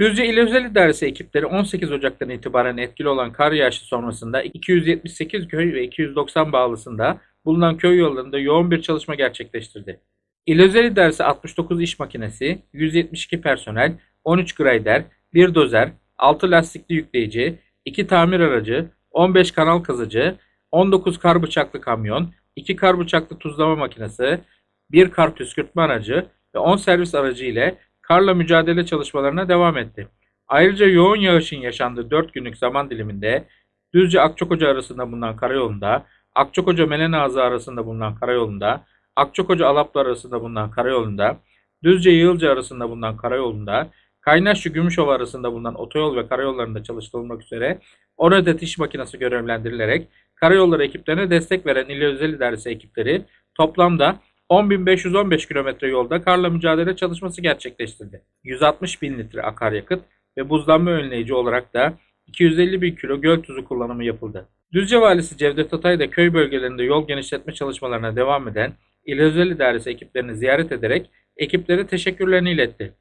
Düzce İl Özel İdaresi ekipleri 18 Ocak'tan itibaren etkili olan kar yağışı sonrasında 278 köy ve 290 bağlısında bulunan köy yollarında yoğun bir çalışma gerçekleştirdi. İl Özel İdaresi 69 iş makinesi, 172 personel, 13 grader, 1 dozer, 6 lastikli yükleyici, 2 tamir aracı, 15 kanal kazıcı, 19 kar bıçaklı kamyon, 2 kar bıçaklı tuzlama makinesi, 1 kar püskürtme aracı ve 10 servis aracı ile karla mücadele çalışmalarına devam etti. Ayrıca yoğun yağışın yaşandığı 4 günlük zaman diliminde Düzce Akçakoca arasında bulunan karayolunda, Akçakoca Melenazı arasında bulunan karayolunda, Akçakoca Alaplı arasında bulunan karayolunda, Düzce Yığılca arasında bulunan karayolunda, Kaynaşlı Gümüşova arasında bulunan otoyol ve karayollarında çalıştırılmak üzere 10 adet iş makinesi görevlendirilerek karayolları ekiplerine destek veren İl Özel İdaresi ekipleri toplamda 10.515 kilometre yolda karla mücadele çalışması gerçekleştirdi. 160 bin litre akaryakıt ve buzlanma önleyici olarak da 250 bin kilo göl tuzu kullanımı yapıldı. Düzce Valisi Cevdet Atay da köy bölgelerinde yol genişletme çalışmalarına devam eden İl Özel İdaresi ekiplerini ziyaret ederek ekiplere teşekkürlerini iletti.